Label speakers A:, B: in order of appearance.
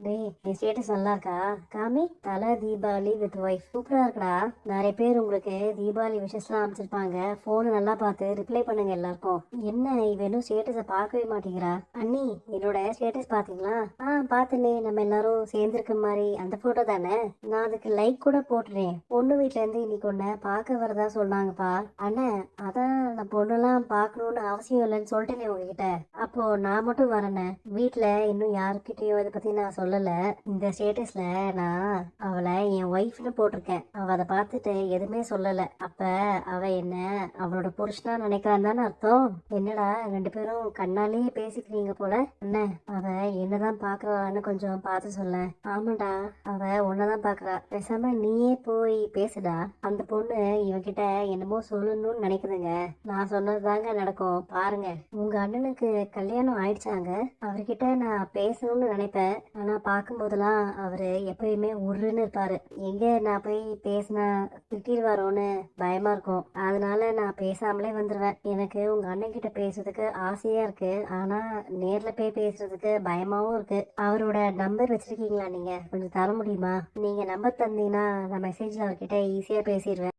A: டேய் என் ஸ்டேட்டஸ் நல்லா இருக்கா காமி தலை தீபாவளி வித் ஒய்ஃப் சூப்பராக இருக்கடா. நிறைய பேர் உங்களுக்கு தீபாவளி விஷஸ்லாம் அமைச்சிருப்பாங்க போன் நல்லா பார்த்து ரிப்ளை பண்ணுங்க எல்லாருக்கும். என்ன இவ ஸ்டேட்டஸை பார்க்கவே மாட்டேங்கிறா? அண்ணி என்னோட ஸ்டேட்டஸ் பார்த்தீங்களா? ஆ பார்த்தனே. நம்ம எல்லாரும் சேர்ந்துருக்க மாதிரி அந்த ஃபோட்டோ தானே? நான் அதுக்கு லைக் கூட போட்டுறேன். பொண்ணு வீட்டிலேருந்து இன்னைக்கு ஒன்ன பார்க்க வரதா சொன்னாங்கப்பா. அண்ணன் அதான் நான் பொண்ணுலாம் பார்க்கணுன்னு அவசியம் இல்லைன்னு சொல்லிட்டேனே உங்ககிட்ட. அப்போ நான் மட்டும் வரேனே. வீட்டில் இன்னும் யாருக்கிட்டயும் இதை பற்றி நான் சொல்லல. இந்த ஸ்டேட்டஸ்ல நான் அவளை என் ஒய்ஃப்னு போட்டிருக்கேன். அவ அதை பார்த்துட்டு எதுவுமே சொல்லல. அப்ப அவ என்ன அவளோட புருஷனா நினைக்கிறான் தானே அர்த்தம்? என்னடா ரெண்டு பேரும் கண்ணாலேயே பேசிக்கிறீங்க போல? என்ன அவ என்னதான் பாக்குறான்னு கொஞ்சம் பார்த்து சொல்ல. ஆமாடா அவ உன்னதான் பாக்குறா பேசாம நீயே போய் பேசுடா. அந்த பொண்ணு இவகிட்ட என்னமோ சொல்லணும்னு நினைக்குதுங்க. நான் சொன்னதுதாங்க நடக்கும். பாருங்க. உங்க அண்ணனுக்கு கல்யாணம் ஆயிடுச்சாங்க. அவர்கிட்ட நான் பேசணும்னு நினைப்பேன். ஆனா நான் பார்க்கும்போதெல்லாம் அவர் எப்பயுமே உருன்னு இருப்பார். எங்கே நான் போய் பேசினா திட்டிடுவாரோன்னு பயமாக இருக்கும். அதனால நான் பேசாமலே வந்துடுவேன் எனக்கு உங்கள் அண்ணன் கிட்ட பேசுறதுக்கு ஆசையாக இருக்கு. ஆனால் நேரில் போய் பேசுறதுக்கு பயமாகவும் இருக்கு. அவரோட நம்பர் வச்சுருக்கீங்களா நீங்கள் கொஞ்சம் தர முடியுமா? நீங்கள் நம்பர் தந்தீங்கன்னா நான் மெசேஜில் அவர்கிட்ட ஈஸியாக பேசிடுவேன்.